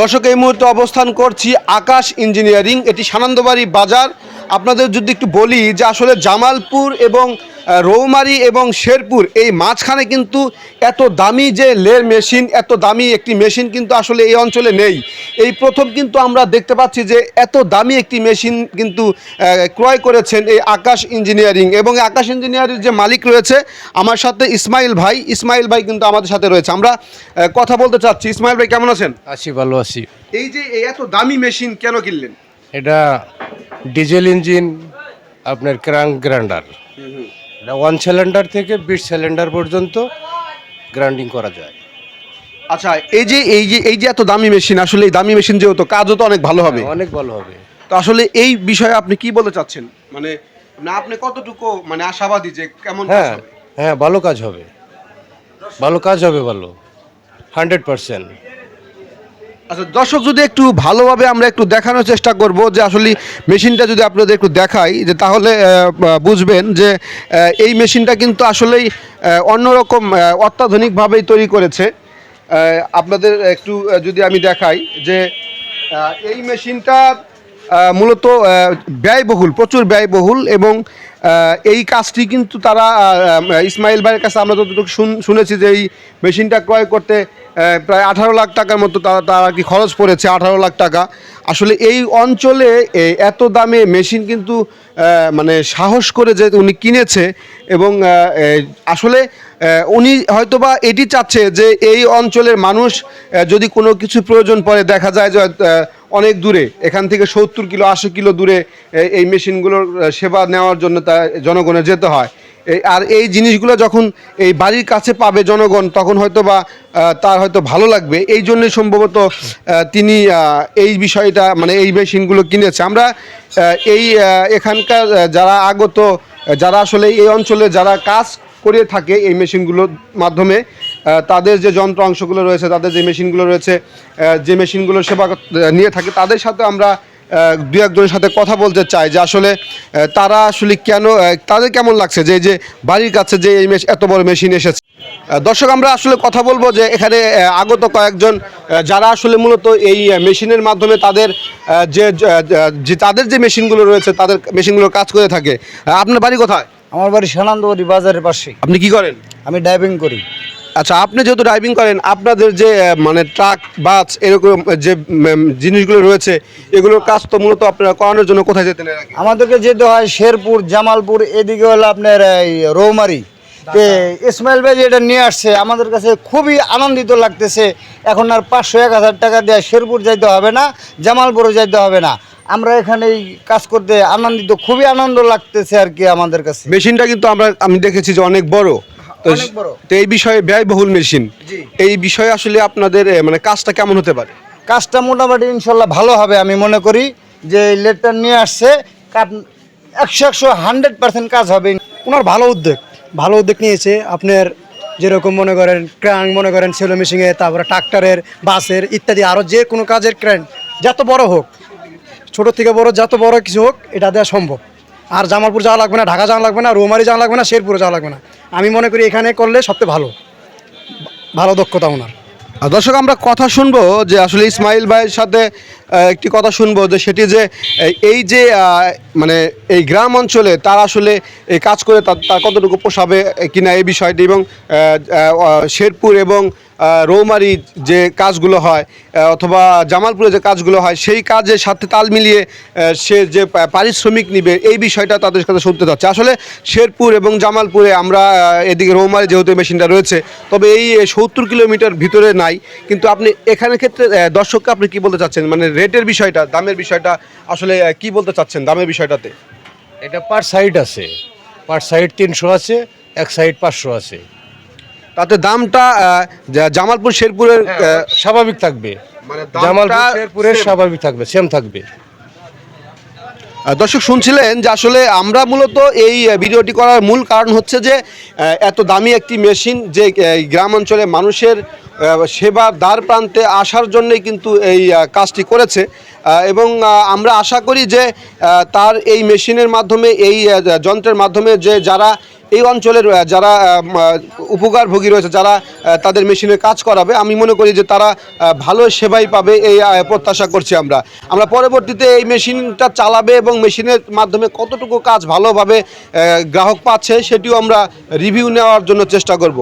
দর্শক, এই মুহূর্তে অবস্থান করছি আকাশ ইঞ্জিনিয়ারিং, এটি সানন্দবাড়ি বাজার। আপনাদের যদি একটু বলি যে আসলে জামালপুর এবং রৌমারী এবং শেরপুর এই মাঝখানে কিন্তু এত দামি যে লের মেশিন এত দামি একটি মেশিন কিন্তু আসলে এই অঞ্চলে নেই। এই প্রথম কিন্তু আমরা দেখতে পাচ্ছি যে এত দামি একটি মেশিন কিন্তু ক্রয় করেছেন এই আকাশ ইঞ্জিনিয়ারিং। এবং আকাশ ইঞ্জিনিয়ারিং যে মালিক রয়েছে আমার সাথে ইসমাইল ভাই ইসমাইল ভাই কিন্তু আমাদের সাথে রয়েছে। আমরা কথা বলতে চাচ্ছি। ইসমাইল ভাই কেমন আছেন? আছি ভালো আছি। এই যে এই এত দামি মেশিন কেন কিনলেন? এটা ডিজেল ইঞ্জিন আপনার ক্রাঙ্ক গ্রাইন্ডার। এটা ওয়ান সিলিন্ডার থেকে বিশ সিলিন্ডার পর্যন্ত গ্রাইন্ডিং করা যায়। আচ্ছা এই যে এই যে এই যে এত দামি মেশিন আসলে এই দামি মেশিন যেহেতু কাজও তো অনেক ভালো হবে। অনেক ভালো হবে। তো আসলে এই বিষয়ে আপনি কি বলতে চাচ্ছেন? মানে না আপনি কতটুকু মানে আশাবাদী যে কেমন হ্যাঁ? হ্যাঁ ভালো কাজ হবে। ভালো কাজ হবে ভালো। হান্ড্রেড পার্সেন্ট আচ্ছা দর্শক, যদি একটু ভালোভাবে আমরা একটু দেখানোর চেষ্টা করব যে আসলে মেশিনটা যদি আপনাদের একটু দেখাই, যে তাহলে বুঝবেন যে এই মেশিনটা কিন্তু আসলেই অন্যরকম অত্যাধুনিকভাবেই তৈরি করেছে। আপনাদের একটু যদি আমি দেখাই যে এই মেশিনটা মূলত ব্যয়বহুল, প্রচুর ব্যয়বহুল এবং এই কাজটি কিন্তু তারা ইসমাইল ভাইয়ের কাছে আমরা যতটুকু শুন- শুনেছি যে এই মেশিনটা ক্রয় করতে প্রায় আঠারো লাখ টাকার মতো তারা তারা কি খরচ পড়েছে, আঠারো লাখ টাকা। আসলে এই অঞ্চলে এত দামে মেশিন কিন্তু মানে সাহস করে যে উনি কিনেছে এবং আসলে উনি হয়তোবা এটি চাচ্ছে যে এই অঞ্চলের মানুষ যদি কোনো কিছু প্রয়োজন পড়ে, দেখা যায় যে অনেক দূরে, এখান থেকে সত্তর কিলো, আশি কিলো দূরে এই মেশিনগুলোর সেবা নেওয়ার জন্য তা জনগণের যেতে হয়। আর এই জিনিসগুলো যখন এই বাড়ির কাছে পাবে জনগণ, তখন হয়তো বা তার হয়তো ভালো লাগবে। এই জন্যই সম্ভবত তিনি এই বিষয়টা মানে এই মেশিনগুলো কিনেছে। আমরা এই এখানকার যারা আগত, যারা আসলে এই অঞ্চলে যারা কাজ করে থাকে এই মেশিনগুলোর মাধ্যমে তাদের যে যন্ত্র অংশগুলো রয়েছে, তাদের যে মেশিনগুলো রয়েছে যে মেশিনগুলো সেবা নিয়ে থাকে, তাদের সাথে আমরা দু একজনের সাথে কথা বলতে চাই যে আসলে তারা আসলে কেন তাদের কেমন লাগছে যে এই যে বাড়ির কাছে যে এই এত বড় মেশিন এসেছে? দর্শক আমরা আসলে কথা বলব যে এখানে আগত কয়েকজন যারা আসলে মূলত এই মেশিনের মাধ্যমে তাদের যে যে তাদের যে মেশিনগুলো রয়েছে তাদের মেশিনগুলো কাজ করে থাকে। আপনার বাড়ি কোথায়? আমার বাড়ি সানন্দবাড়ি বাজারের পাশে। আপনি কি করেন? আমি ড্রাইভিং করি। আচ্ছা আপনি যেহেতু ড্রাইভিং করেন আপনাদের যে মানে ট্রাক বাস এরকম যে জিনিসগুলো রয়েছে এগুলোর কাজ তো মূলত আপনারা করানোর জন্য কোথায় যেতেন আমাদেরকে যেতে হয় শেরপুর জামালপুর এদিকে হলো আপনার এই রৌমারি। ইসমাইল ভাই যে এটা নিয়ে আসছে আমাদের কাছে খুবই আনন্দিত লাগতেছে। এখন আর পাঁচশো এক হাজার টাকা দেওয়া শেরপুর যাইতে হবে না জামালপুরও যাইতে হবে না। আমরা এখানে এই কাজ করতে আনন্দিত খুবই আনন্দ লাগতেছে আর কি আমাদের কাছে। মেশিনটা কিন্তু আমরা আমি দেখেছি যে অনেক বড়। তো তো এই বিষয়ে ব্যয়বহুল মেশিন। এই বিষয়ে আসলে আপনাদের মানে কাজটা কেমন হতে পারে? কাজটা মোটামুটি ইনশাল্লাহ ভালো হবে আমি মনে করি যে লেটার নিয়ে আসছে কাপ- একশো একশো হান্ড্রেড পার্সেন্ট কাজ হবে। ওনার ভালো উদ্যোগ। ভালো উদ্যোগ নিয়েছে। আপনার যেরকম মনে করেন ক্রাং মনে করেন সেলো মেশিনে তারপরে ট্রাক্টরের বাসের ইত্যাদি আরও যে কোনো কাজের ক্রেন যত বড় হোক ছোট থেকে বড় যত বড় কিছু হোক এটা দেওয়া সম্ভব। আর জামালপুর যাওয়া লাগবে না, ঢাকা যাওয়া লাগবে না, রৌমারি যাওয়া লাগবে না, শেরপুরে যাওয়া লাগবে না। আমি মনে করি এখানে করলে সবচেয়ে ভালো ভালো দক্ষতা ওনার। দর্শক, আমরা কথা শুনব যে আসলে ইসমাইল ভাইয়ের সাথে একটি কথা শুনব যে সেটি যে এই- যে মানে এই গ্রাম অঞ্চলে তার আসলে এই কাজ করে তার কতটুকু পোষাবে কিনা এই বিষয়টি এবং শেরপুর এবং রৌমারি যে কাজগুলো হয় অথবা জামালপুরে যে কাজগুলো হয়, সেই কাজের সাথে তাল মিলিয়ে সে যে পারিশ্রমিক নিবে, এই বিষয়টা তাদের কাছে শুনতে যাচ্ছে আসলে শেরপুর এবং জামালপুরে আমরা এদিকে রৌমারি যেহেতু মেশিনটা রয়েছে, তবে এই সত্তর কিলোমিটার ভিতরে নাই। কিন্তু আপনি এখানে ক্ষেত্রে দর্শককে আপনি কি বলতে চাচ্ছেন? মানে রেটের বিষয়টা, দামের বিষয়টা, আসলে কি বলতে চাচ্ছেন দামের বিষয়টাতে? এটা পার সাইড আছে। পার সাইড তিনশো আছে, এক সাইড পাঁচশো আছে। তাতে দামটা জামালপুর শেরপুরের স্বাভাবিক থাকবে। মানে জামালপুর শেরপুরের স্বাভাবিক থাকবে সেম থাকবে। দর্শক শুনছিলেন যে আসলে আমরা মূলত এই ভিডিওটি করার মূল কারণ হচ্ছে যে এত দামি একটি মেশিন যে গ্রাম অঞ্চলে মানুষের সেবার দ্বার প্রান্তে আসার জন্যই কিন্তু এই কাজটি করেছে। এবং আমরা আশা করি যে তার এই মেশিনের মাধ্যমে, এই যন্ত্রের মাধ্যমে যে যারা এই অঞ্চলের যারা উপকারভোগী রয়েছে, যারা তাদের মেশিনে কাজ করাবে, আমি মনে করি যে তারা ভালো সেবাই পাবে এই প্রত্যাশা করছি আমরা। আমরা পরবর্তীতে এই মেশিনটা চালাবে এবং মেশিনের মাধ্যমে কতটুকু কাজ ভালোভাবে গ্রাহক পাচ্ছে সেটিও আমরা রিভিউ নেওয়ার জন্য চেষ্টা করব।